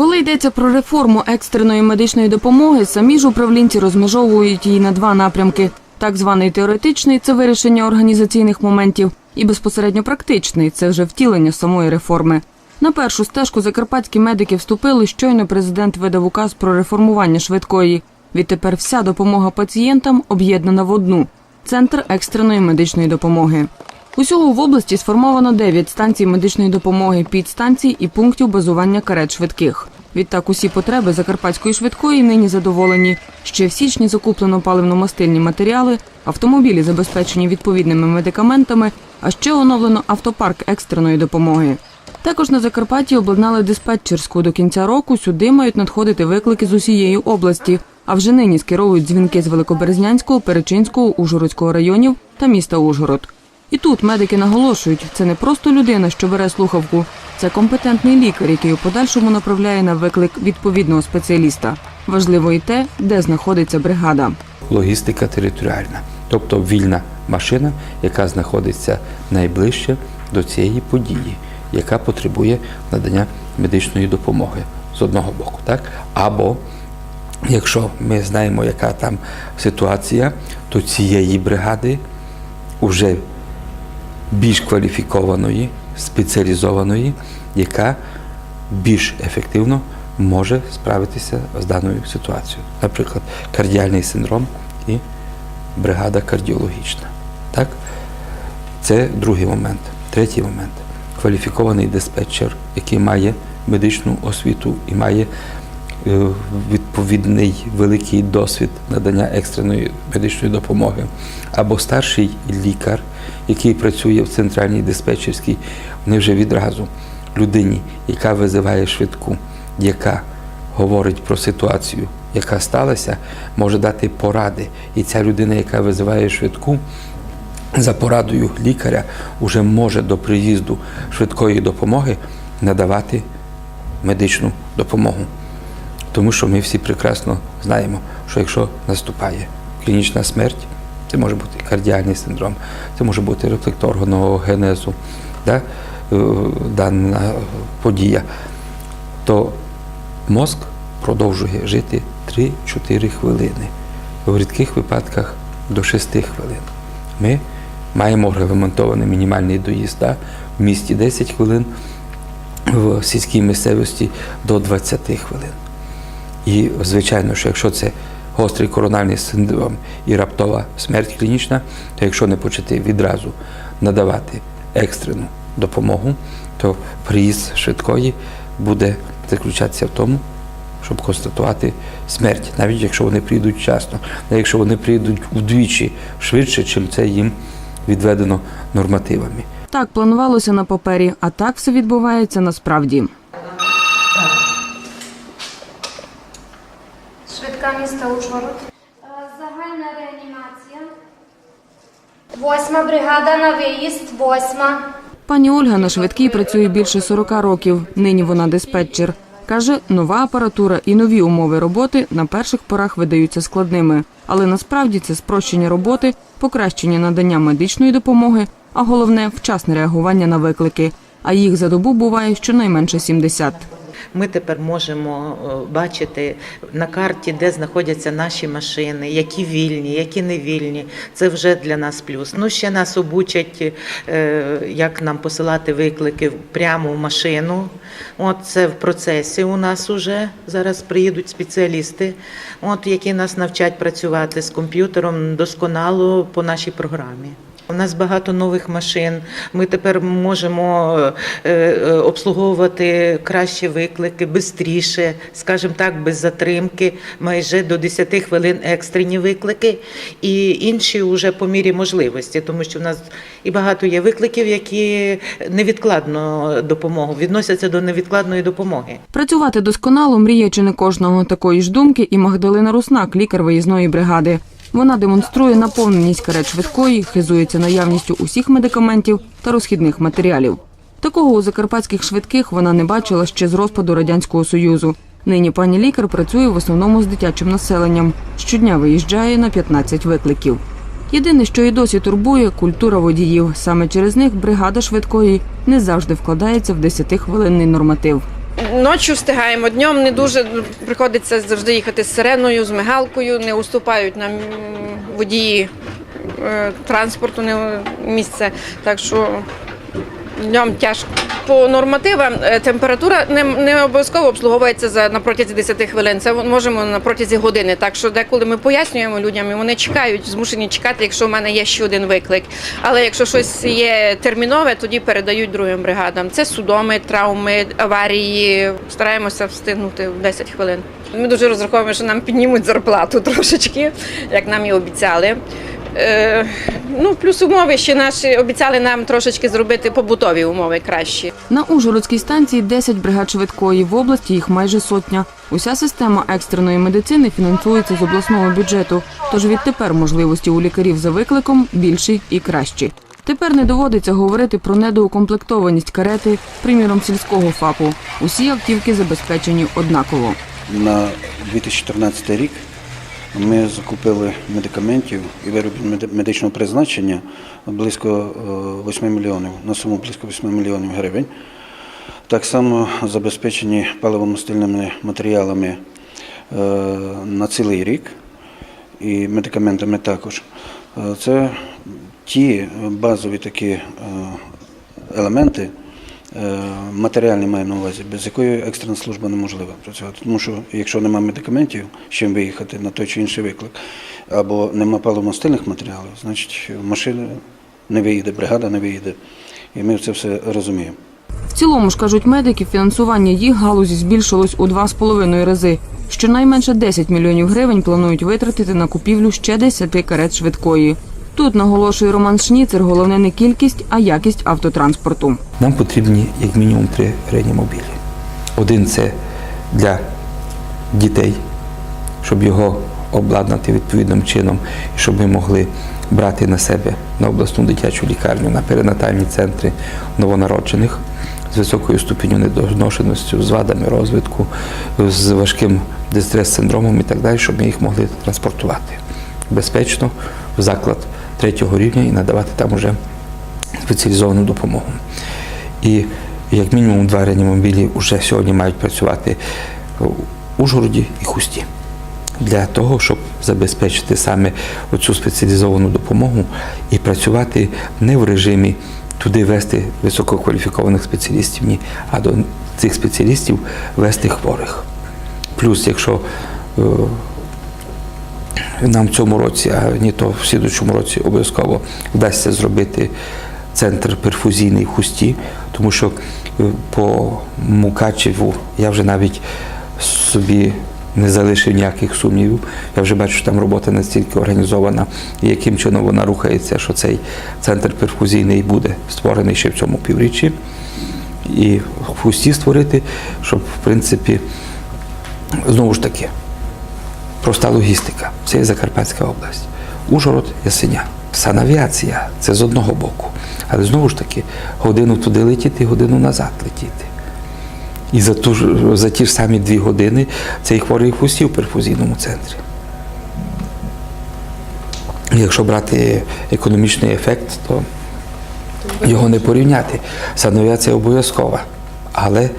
Коли йдеться про реформу екстреної медичної допомоги, самі ж управлінці розмежовують її на два напрямки: так званий теоретичний це вирішення організаційних моментів, і безпосередньо практичний це вже втілення самої реформи. На першу стежку закарпатські медики вступили. Щойно президент видав указ про реформування швидкої. Відтепер вся допомога пацієнтам об'єднана в одну центр екстреної медичної допомоги. Усього в області сформовано 9 станцій медичної допомоги, підстанцій і пунктів базування карет швидких. Відтак усі потреби закарпатської швидкої нині задоволені. Ще в січні закуплено паливно-мастильні матеріали, автомобілі забезпечені відповідними медикаментами, а ще оновлено автопарк екстреної допомоги. Також на Закарпатті обладнали диспетчерську. До кінця року сюди мають надходити виклики з усієї області, а вже нині скеровують дзвінки з Великоберезнянського, Перечинського, Ужгородського районів та міста Ужгород. І тут медики наголошують, це не просто людина, що бере слухавку, це компетентний лікар, який у подальшому направляє на виклик відповідного спеціаліста. Важливо і те, де знаходиться бригада. логістика територіальна, тобто вільна машина, яка знаходиться найближче до цієї події, яка потребує надання медичної допомоги з одного боку, так або якщо ми знаємо, яка там ситуація, то цієї бригади вже більш кваліфікованої, спеціалізованої, яка більш ефективно може справитися з даною ситуацією. Наприклад, кардіальний синдром і бригада кардіологічна. Так? Це другий момент. Третій момент кваліфікований диспетчер, який має медичну освіту і має відповідний великий досвід надання екстреної медичної допомоги, або старший лікар, який працює в центральній диспетчерській, вони вже відразу людині, яка визиває швидку, яка говорить про ситуацію, яка сталася, може дати поради. І ця людина, яка визиває швидку, за порадою лікаря вже може до приїзду швидкої допомоги надавати медичну допомогу. Тому що ми всі прекрасно знаємо, що якщо наступає клінічна смерть, це може бути кардіальний синдром, це може бути рефлект органового генезу, да, е, дана подія, то мозк продовжує жити 3-4 хвилини, в рідких випадках до 6 хвилин. Ми маємо регламентований мінімальний доїзд да, в місті 10 хвилин, в сільській місцевості до 20 хвилин. І, звичайно, що якщо це гострий корональний синдром і раптова смерть клінічна, то якщо не почати відразу надавати екстрену допомогу, то приїзд швидкої буде заключатися в тому, щоб констатувати смерть, навіть якщо вони приїдуть вчасно, навіть якщо вони приїдуть вдвічі швидше, чим це їм відведено нормативами. Так планувалося на папері, а так все відбувається насправді. Швидка міста Ужгород. Е, Загальна реанімація. Восьма бригада на виїзд, восьма. Пані Ольга на швидкій працює більше 40 років. Нині вона диспетчер. Каже, нова апаратура і нові умови роботи на перших порах видаються складними, але насправді це спрощення роботи, покращення надання медичної допомоги, а головне вчасне реагування на виклики. А їх за добу буває щонайменше 70. Ми тепер можемо е, бачити на карті, де знаходяться наші машини, які вільні, які не вільні. Це вже для нас плюс. Ну ще нас обучать, е, як нам посилати виклики прямо в машину. От це в процесі у нас уже зараз приїдуть спеціалісти, от які нас навчать працювати з комп'ютером досконало по нашій програмі. У нас багато нових машин. Ми тепер можемо е, е, обслуговувати кращі виклики, швидше, скажімо так, без затримки, майже до 10 хвилин екстрені виклики, і інші вже по мірі можливості, тому що в нас і багато є викликів, які невідкладно допомогу відносяться до невідкладної допомоги. Працювати досконало мріє чи не кожного такої ж думки і Магдалина Руснак, лікар виїзної бригади. Вона демонструє наповненість карет швидкої, хизується наявністю усіх медикаментів та розхідних матеріалів. Такого у закарпатських швидких вона не бачила ще з розпаду радянського союзу. Нині пані лікар працює в основному з дитячим населенням. Щодня виїжджає на 15 викликів. Єдине, що і досі турбує культура водіїв. Саме через них бригада швидкої не завжди вкладається в 10-хвилинний норматив. Ночі встигаємо, днем не дуже приходиться завжди їхати з сиреною, з мигалкою, не уступають нам водії е, транспорту не місце. Так що днем тяжко. По нормативам е, температура не, не обов'язково обслуговується за на протязі 10 хвилин. Це можемо на протязі години. Так що деколи ми пояснюємо людям, і вони чекають, змушені чекати, якщо в мене є ще один виклик. Але якщо щось є термінове, тоді передають другим бригадам. Це судоми, травми, аварії. Стараємося встигнути в 10 хвилин. Ми дуже розраховуємо, що нам піднімуть зарплату трошечки, як нам і обіцяли. Е, ну, плюс умови ще наші обіцяли нам трошечки зробити побутові умови кращі. На Ужгородській станції 10 бригад швидкої, в області їх майже сотня. Уся система екстреної медицини фінансується з обласного бюджету, тож відтепер можливості у лікарів за викликом більші і кращі. Тепер не доводиться говорити про недоукомплектованість карети, приміром сільського ФАПу. Усі автівки забезпечені однаково. На 2014 рік ми закупили медикаментів і виробів медичного призначення близько е, 8 мільйонів, на суму близько 8 мільйонів гривень. Так само забезпечені паливомастильними матеріалами е, на цілий рік і медикаментами також. Е, Це ті базові такі е, елементи, е, матеріальні маю на увазі, без якої екстрена служба неможлива працювати. Тому що якщо немає медикаментів, з чим виїхати на той чи інший виклик, або нема паливомастильних матеріалів, значить машина не виїде, бригада не виїде. І ми це все розуміємо. В цілому ж кажуть медики, фінансування їх галузі збільшилось у два з половиною рази. Щонайменше 10 мільйонів гривень планують витратити на купівлю ще 10 карет швидкої. Тут наголошує Роман Шніцер, головне не кількість, а якість автотранспорту. Нам потрібні як мінімум три реанімобілі. Один це для дітей, щоб його обладнати відповідним чином, щоб ми могли брати на себе на обласну дитячу лікарню, на перинатальні центри новонароджених з високою ступеню недоношеності, з вадами розвитку, з важким дистрес-синдромом і так далі, щоб ми їх могли транспортувати безпечно в заклад третього рівня і надавати там уже спеціалізовану допомогу. І як мінімум два реанімобілі вже сьогодні мають працювати в Ужгороді і Хусті. Для того, щоб забезпечити саме оцю спеціалізовану допомогу і працювати не в режимі туди вести висококваліфікованих спеціалістів, ні, а до цих спеціалістів вести хворих. Плюс, якщо е, нам в цьому році, а ні то в слідучому році обов'язково вдасться зробити центр перфузійний в хусті, тому що е, по Мукачеву я вже навіть собі не залишив ніяких сумнівів. Я вже бачу, що там робота настільки організована, і яким чином вона рухається, що цей центр перфузійний буде створений ще в цьому півріччі. І в хусті створити, щоб в принципі знову ж таки проста логістика. Це є Закарпатська область. Ужгород, Ясеня. Санавіація це з одного боку. Але знову ж таки, годину туди летіти, годину назад летіти. І за, ту за ті ж самі дві години цей хворий хустів в перфузійному центрі. Якщо брати економічний ефект, то його не порівняти. Санавіація обов'язкова, але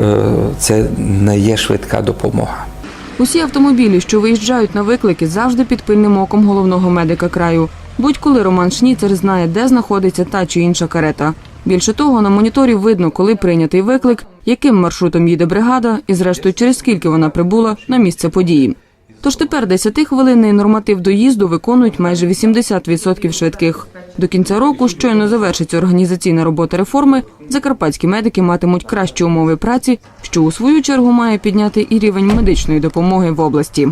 е, це не є швидка допомога. Усі автомобілі, що виїжджають на виклики, завжди під пильним оком головного медика краю. Будь-коли Роман Шніцер знає, де знаходиться та чи інша карета. Більше того, на моніторі видно, коли прийнятий виклик, яким маршрутом їде бригада, і зрештою через скільки вона прибула на місце події. Тож тепер 10-хвилинний норматив доїзду виконують майже 80% швидких. До кінця року щойно завершиться організаційна робота реформи. Закарпатські медики матимуть кращі умови праці, що у свою чергу має підняти і рівень медичної допомоги в області.